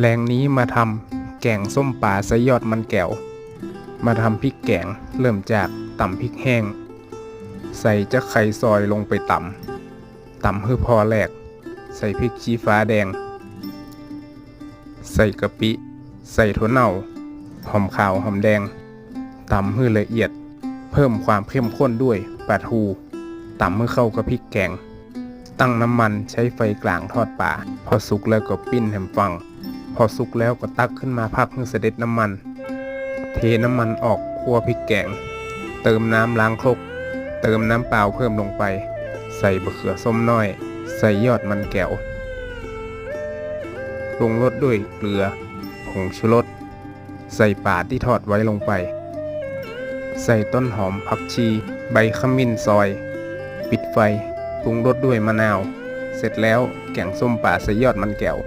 แรงนี้มาทำแกงส้มปลาไซยอดมันแก้ว มาทำพริกแกงเริ่มจากตำพริกแห้ง ใส่จะไข่ซอยลงไปตำตำให้พอแหลก ใส่พริกชี้ฟ้าแดง ใส่กะปิ ใส่ถั่วเน่า หอมขาวหอมแดงตำให้ละเอียด เพิ่มความเข้มข้นด้วยปลาทูตำให้เข้ากับพริกแกง ตั้งน้ำมันใช้ไฟกลางทอดปลาพอสุกแล้วก็ปิ้นแหมฟัง พอสุกแล้วก็ตักขึ้นมาพักให้เสด็จน้ำมัน เทน้ำมันออกคั่วพริกแกง เติมน้ำล้างครก เติมน้ำเปล่าเพิ่มลงไป ใส่บะเขือส้มน้อย ใส่ยอดมันแก้วปรุงรสด้วยเกลือผงชูรสใส่ป่าที่ทอดไว้ลงไป ใส่ต้นหอมผักชี ใบขมิ้นซอย ปิดไฟปรุงรสด้วยมะนาว เสร็จแล้วแกงส้มป่าใส่ยอดมันแก้ว